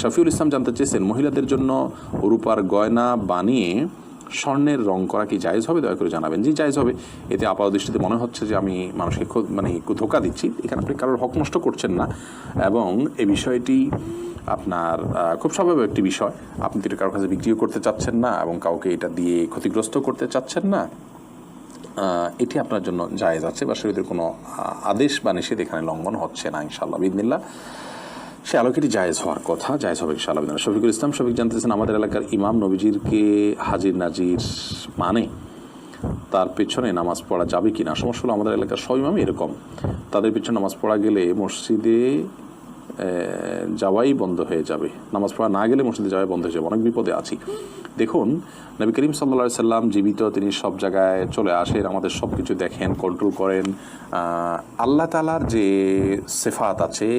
শফিউল ইসলাম জানতে চেয়েছেন, মহিলাদের জন্য রূপার গয়না বানিয়ে স্বর্ণের রং করা কি জায়েজ হবে? দয়া করে জানাবেন। জি, জায়েজ হবে। এতে আপাত দৃষ্টিতে মনে হচ্ছে যে আমি মানুষকে মানে ধোকা দিচ্ছি। এখানে আপনি কারোর হক নষ্ট করছেন না। এবং এই বিষয়টি আপনার খুব স্বাভাবিক একটি বিষয়। আপনি তো কারোর কাছে বিক্রিও করতে চাচ্ছেন না এবং কাউকে এটা দিয়ে ক্ষতিগ্রস্ত করতে চাচ্ছেন না। এটি আপনার জন্য জায়েজ আছে বা শরীরের কোনো আদেশ বা নিষেধ এখানে লঙ্ঘন হচ্ছে না ইনশাল্লাহ বিদিনিল্লা সে আলোকেটি জায়েজ হওয়ার কথা, জায়েজ হবে ইনশাআল্লাহ। শফিকুল ইসলাম শফিক জানতেছেন, আমাদের এলাকার ইমাম নবীজিরকে হাজির নাজির মানে তার পেছনে নামাজ পড়া যাবে কি না সমস্যা হলো আমাদের এলাকার সব ইমামই এরকম তাদের পেছনে নামাজ পড়া গেলে মসজিদে যাওয়াই বন্ধ হয়ে যাবে। নামাজ পড়া না গেলে মসজিদে যাওয়াই বন্ধ হয়ে যাবে। অনেক বিপদে আছি। দেখুন, নবী করিম সাল্লা সাল্লাম জীবিত, তিনি সব জায়গায় চলে আসেন, আমাদের সব কিছু দেখেন কন্ট্রোল করেন। আল্লাহ তালার যে সেফাত আছে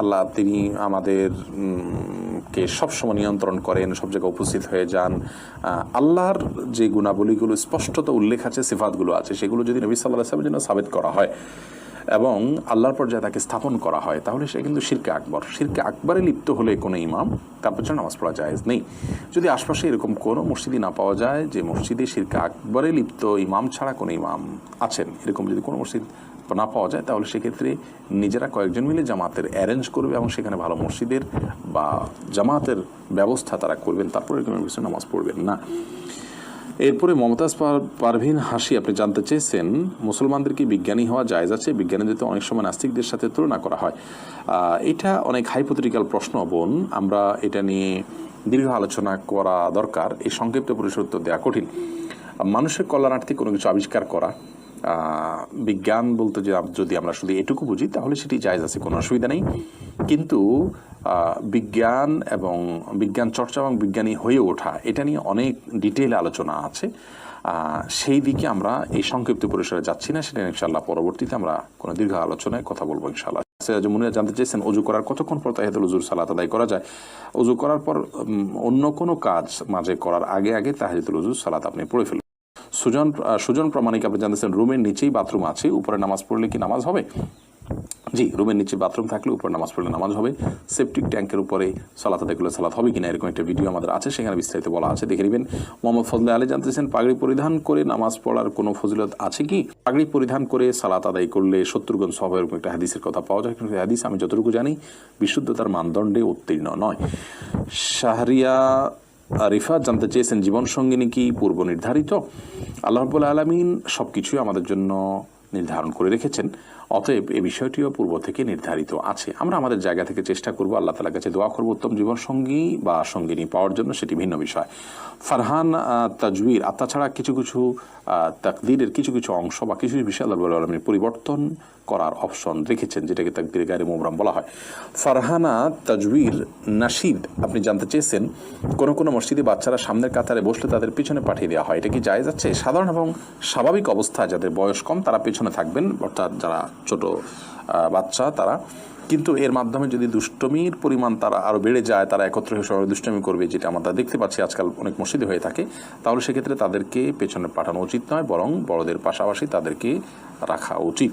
আল্লাহ তিনি আমাদের কে সবসময় নিয়ন্ত্রণ করেন, সব জায়গায় উপস্থিত হয়ে যান। আল্লাহর যে গুণাবলীগুলো, স্পষ্টত উল্লেখ আছে, সেফাতগুলো আছে, সেগুলো যদি নবী সাল্লাহ সাল্লামের জন্য সাবেত করা হয় এবং আল্লাহর পর্যায়ে তাকে স্থাপন করা হয়, তাহলে সে কিন্তু শিরকে আকবর। শিরকে আকবরে লিপ্ত হলে কোনো ইমাম তার পেছনে নামাজ পড়া জায়েজ নেই। যদি আশপাশে এরকম কোনো মসজিদই না পাওয়া যায়, যে মসজিদে শিরকে আকবরে লিপ্ত ইমাম ছাড়া কোনো ইমাম আছেন, এরকম যদি কোনো মসজিদ না পাওয়া যায়, তাহলে সেক্ষেত্রে নিজেরা কয়েকজন মিলে জামাতের অ্যারেঞ্জ করবে এবং সেখানে ভালো মসজিদের বা জামাতের ব্যবস্থা তারা করবেন। তারপরে এরকম নামাজ পড়বেন না। এরপরে মমতাজ পার- পারভিন হাসি, আপনি জানতে চেয়েছেন, মুসলমানদের কি বিজ্ঞানী হওয়া জায়জ আছে? বিজ্ঞানীদের তো অনেক সময় নাস্তিকদের সাথে তুলনা করা হয়। এটা অনেক হাইপোথেটিক্যাল প্রশ্ন, বোন। আমরা এটা নিয়ে দীর্ঘ আলোচনা করা দরকার। এই সংক্ষিপ্ত পরিসর দেওয়া কঠিন। মানুষের কল্যাণার্থে কোনো কিছু আবিষ্কার করা বিজ্ঞান বলতে যে যদি আমরা শুধু এটুকু বুঝি, তাহলে সেটি জায়জ আছে, কোনো অসুবিধা নেই। কিন্তু বিজ্ঞান এবং বিজ্ঞান চর্চা এবং বিজ্ঞানী হয়ে ওঠা, এটা নিয়ে অনেক ডিটেইল আলোচনা আছে। সেই দিকে আমরা এই সংক্ষিপ্ত পরিসরে যাচ্ছি না, সেটা ইনশাল্লাহ পরবর্তীতে আমরা কোনো দীর্ঘ আলোচনায় কথা বলব ইনশাল্লাহ মুনিরা জানতে চেয়েছেন অজু করার কতক্ষণ পর তাহিদুল উজুর সালাত আদায় করা যায়? অজু করার পর অন্য কোনো কাজ মাঝে করার আগে আগে তাহিদুল উজুর সালাত আপনি পড়ে ফেলুন। সুজন সুজন প্রামাণিক আপনি জানতেছেন রুমের নিচেই বাথরুম আছে, উপরে নামাজ পড়লে কি নামাজ হবে? জি, রুমের নিচে বাথরুম থাকলে উপরে নামাজ পড়লে নামাজ হবে। সেপটিক ট্যাঙ্কের উপরে সালাত আদায় করলে সালাত হবে কিনা এরকম একটা ভিডিও আমাদের আছে, সেখানে বিস্তারিত বলা আছে, দেখে নেবেন। মোহাম্মদ ফজলে আলী জানতেছেন পাগড়ি পরিধান করে নামাজ পড়ার কোনো ফজিলত আছে কি? পাগড়ি পরিধান করে সালাত আদায় করলে সত্তর গুণ সব এরকম একটা হাদিসের কথা পাওয়া যায়। কিন্তু হাদিস আমি যতটুকু জানি, বিশুদ্ধতার মানদণ্ডে উত্তীর্ণ নয়। শাহরিয়া রিফাত, জানতে চেয়েছেন জীবন সঙ্গিনী কি, পূর্ব নির্ধারিত? আল্লাহ রব্বুল আলমিন সব কিছুই আমাদের জন্য নির্ধারণ করে রেখেছেন। অতএব এই বিষয়টিও পূর্ব থেকে নির্ধারিত আছে। আমরা আমাদের জায়গা থেকে চেষ্টা করব, আল্লাহ তালার কাছে দোয়া করব, উত্তম জীবন সঙ্গী বা সঙ্গিনী পাওয়ার জন্য সেটি ভিন্ন বিষয়। ফারহান তাজবির, আর তাছাড়া কিছু কিছু তাকদিরের কিছু কিছু অংশ বা কিছু কিছু বিষয় আল্লাহ আলমীর পরিবর্তন করার অপশন রেখেছেন, যেটাকে তাকদির গায়ে মোমরাম বলা হয়। ফারহানা, তাজবির, নাসিদ, আপনি জানতে চেয়েছেন, কোন কোন মসজিদে বাচ্চারা সামনের কাতারে বসলে তাদের পিছনে পাঠিয়ে দেওয়া হয়। এটা কি জায়েজ যাচ্ছে সাধারণ এবং স্বাভাবিক অবস্থায় যাদের বয়স কম তারা পেছনে থাকবেন, অর্থাৎ যারা ছোট বাচ্চা তারা। কিন্তু এর মাধ্যমে যদি দুষ্টমির পরিমাণ তারা আরও বেড়ে যায়, তারা একত্র হয়ে সবাই দুষ্টমি করবে, যেটা আমরা দেখতে পাচ্ছি আজকাল অনেক মসজিদে হয়ে থাকে, তাহলে সেক্ষেত্রে তাদেরকে পেছনে পাঠানো উচিত নয়, বরং বড়দের পাশাপাশি তাদেরকে রাখা উচিত।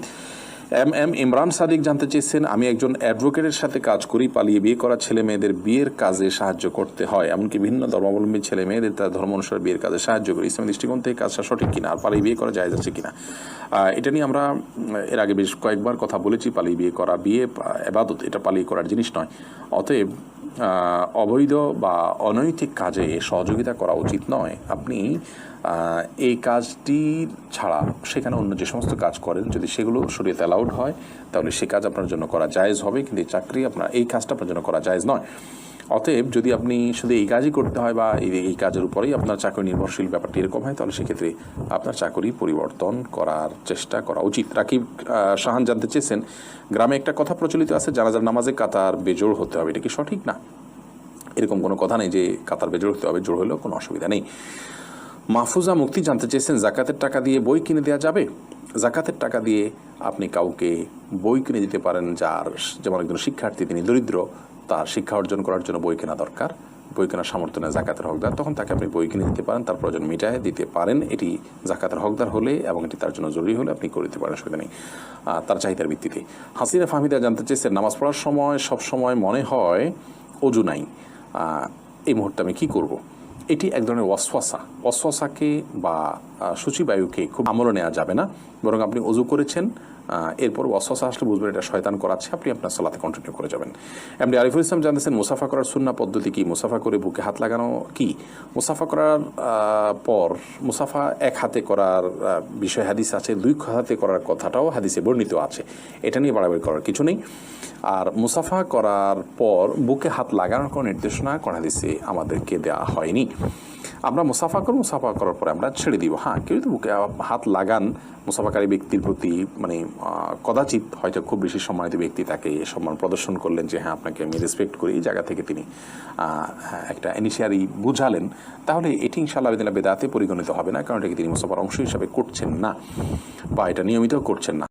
এম এম ইমরান সাদিক জানতে চেয়েছেন, আমি একজন অ্যাডভোকেটের সাথে কাজ করি, পালিয়ে বিয়ে করা ছেলে মেয়েদের বিয়ের কাজে সাহায্য করতে হয়। এমনকি ভিন্ন ধর্মাবলম্বী ছেলে মেয়েদের তার ধর্ম অনুসারে বিয়ের কাজে সাহায্য করি। ইসলামী দৃষ্টিকোণ থেকে কাজটা সঠিক কিনা আর পালিয়ে বিয়ে করা যায় যাচ্ছে কিনা? এটা নিয়ে আমরা, এর আগে বেশ কয়েকবার কথা বলেছি, পালিয়ে বিয়ে করা, বিয়ে এবাদত, এটা পালিয়ে করার জিনিস নয়। অতএব অবৈধ বা অনৈতিক কাজে সহযোগিতা করা উচিত নয়। আপনি এই কাজটি ছাড়া সেখানে অন্য যে সমস্ত কাজ করেন, যদি সেগুলো শরীয়তে অ্যালাউড হয়, তাহলে সে কাজ আপনার জন্য করা জায়েজ হবে, কিন্তু চাকরি আপনার, এই কাজটা আপনার জন্য করা জায়েজ নয়। অতএব যদি আপনি শুধু এই কাজই করতে হয় বা এই কাজের উপরেই আপনার চাকরি নির্ভরশীল ব্যাপারটি এরকম হয়, তাহলে সেক্ষেত্রে আপনার চাকরি পরিবর্তন করার চেষ্টা করা উচিত। রাকিব শাহান জানতে চেয়েছেন, গ্রামে একটা কথা প্রচলিত আছে, জানাজার নামাজে কাতার বেজোড় হতে হবে। এটা কি সঠিক? না। এরকম কোনো কথা নেই যে কাতার বেজোড় হতে হবে জোর হলেও কোনো অসুবিধা নেই। মাহফুজা মুক্তি জানতে চেয়েছেন, জাকাতের টাকা দিয়ে বই কিনে দেওয়া যাবে? জাকাতের টাকা দিয়ে আপনি কাউকে বই কিনে দিতে পারেন যার, যেমন একজন শিক্ষার্থী, তিনি দরিদ্র তার শিক্ষা অর্জন করার জন্য বই কেনা দরকার। বই কেনার সামর্থ্য নেই, জাকাতের হকদার। তখন তাকে আপনি বই কিনে দিতে পারেন, তার প্রয়োজন মিটায় দিতে পারেন। এটি জাকাতের হকদার হলে এবং এটি তার জন্য জরুরি হলে আপনি করে দিতে পারেন অসুবিধা নেই। তার চাহিদার ভিত্তিতে। হাসিনা ফাহমিদা জানতে চেয়েছেন, নামাজ পড়ার সময় সব সময় মনে হয় অজু নাই। এই মুহূর্তে আমি কি করব? এটি এক ধরনের ওয়াসওয়াসা। ওয়াসওয়াসাকে বা সূচিবায়ুকে খুব আমলে নেওয়া যাবে না। বরং আপনি অজু করেছেন এরপর ওয়াসওয়াসা আসলে বুঝবেন এটা শয়তান করাচ্ছে, আপনি আপনার সালাতে কন্টিনিউ করে যাবেন। এমনি আরিফুল ইসলাম জানতেছেন, মুসাফা করার সুন্না পদ্ধতি কি? মুসাফা করে বুকে হাত লাগানো কি? মুসাফা করার পর মুসাফা এক হাতে করার বিষয় হাদিস আছে, দুই হাতে করার কথাটাও হাদিসে বর্ণিত আছে। এটা নিয়ে বাড়াবাড়ি করার কিছু নেই। আর মুসাফা করার পর বুকে হাত লাগানোর কোনো নির্দেশনা কোন হাদিসে আমাদেরকে দেওয়া হয়নি। আমরা মুসাফা করব, মুসাফা করার পরে আমরা ছেড়ে দিব। হ্যাঁ কেউ যদি হাত লাগান, মুসাফাকারী ব্যক্তির প্রতি মানে কদাচিৎ হয়তো খুব বেশি সম্মানিত ব্যক্তি তাকে সম্মান প্রদর্শন করলেন যে হ্যাঁ আপনাকে আমি রেসপেক্ট করি, এই জায়গা থেকে তিনি একটা ইনিশিয়ারি বুঝালেন, তাহলে এটি ইনশাআল্লাহ বেদাতে পরিগণিত হবে না, কারণ এটাকে তিনি মুসাফার অংশ হিসাবে করছেন না, বা এটা নিয়মিত করছেন না।